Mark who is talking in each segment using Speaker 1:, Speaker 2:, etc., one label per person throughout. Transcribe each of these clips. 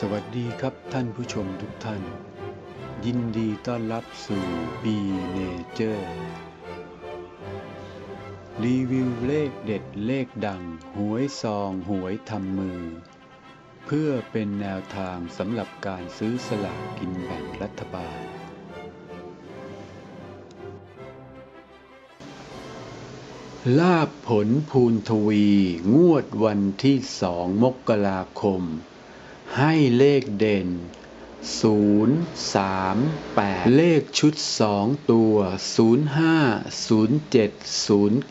Speaker 1: สวัสดีครับท่านผู้ชมทุกท่าน ยินดีต้อนรับสู่ B Nature รีวิวเลขเด็ดเลขดัง หวยซองหวยทำมือ เพื่อเป็นแนวทางสำหรับการซื้อสลากกินแบ่งรัฐบาล ลาบผลภูนทวี งวดวันที่สองมกราคม ให้เลขเด่น 0 3 8 เลขชุด 2 ตัว 05 07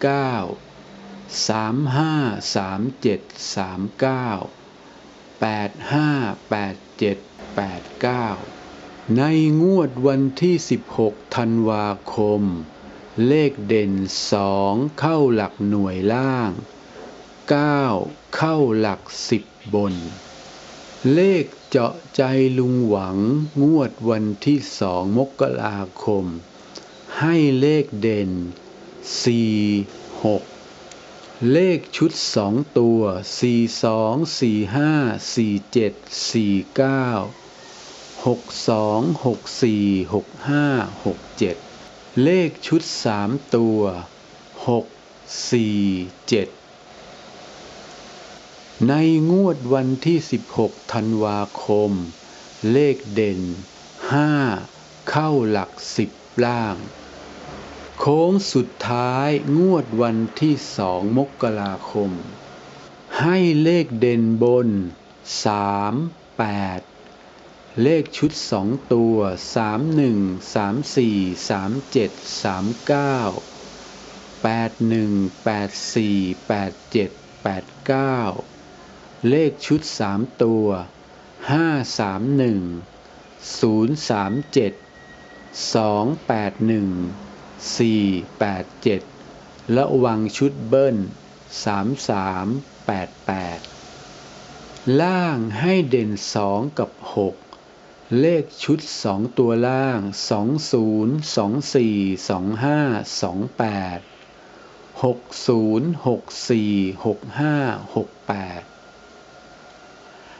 Speaker 1: 09 35 37 39 85 87 89 ในงวดวันที่ 16 ธันวาคม เลขเด่น 2 เข้าหลักหน่วยล่าง 9 เข้าหลัก 10 บน เลขเจาะใจลุงหวังงวดวันที่สองมกราคม ให้เลขเด่น 4 6 เลขชุดสองตัว 4 2 4 5 4 7 4 9 6 2 6 4 6 5 6 7 เลขชุดสามตัว 6 4 7 ในงวดวันที่ 16 ธันวาคม เลขเด่น 5 เข้าหลัก 10 ล่าง โค้งสุดท้ายงวดวันที่2มกราคม ให้เลขเด่นบน 3 8 เลขชุด 2 ตัว 31 34 37 39 81 84 87 89 เลขชุด3ตัว531 037 281 487และวังชุดเบิ้ล3388ล่างให้เด่น2กับ6เลขชุด2ตัวล่าง20 24 25 28 60 64 65 68แ